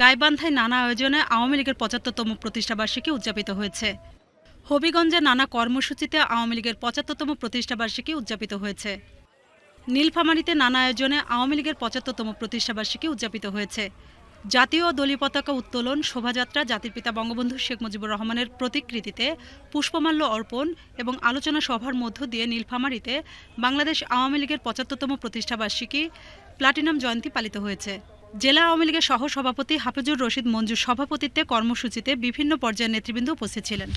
গাইবান্ধায় নানা আয়োজনে আওয়ামী লীগের পঁচাত্তরতম প্রতিষ্ঠাবার্ষিকী উদযাপিত হয়েছে। হবিগঞ্জে নানা কর্মসূচিতে আওয়ামী লীগের পঁচাত্তরতম প্রতিষ্ঠাবার্ষিকী উদযাপিত হয়েছে। নীলফামারীতে নানা আয়োজনে আওয়ামী লীগের পঁচাত্তরতম প্রতিষ্ঠাবার্ষিকী উদযাপিত হয়েছে। জাতীয় দলীয় পতাকা উত্তোলন, শোভাযাত্রা, জাতির পিতা বঙ্গবন্ধু শেখ মুজিবুর রহমানের প্রতিকৃতিতে পুষ্পমাল্য অর্পণ এবং আলোচনা সভার মধ্য দিয়ে নীলফামারীতে বাংলাদেশ আওয়ামী লীগের পঁচাত্তরতম প্রতিষ্ঠাবার্ষিকী প্লাটিনাম জয়ন্তী পালিত হয়েছে। জেলা আওয়ামী লীগের সহসভাপতি হাফিজুর রশিদ মঞ্জুর সভাপতিত্বে কর্মসূচিতে বিভিন্ন পর্যায়ের নেতৃবৃন্দ উপস্থিত ছিলেন।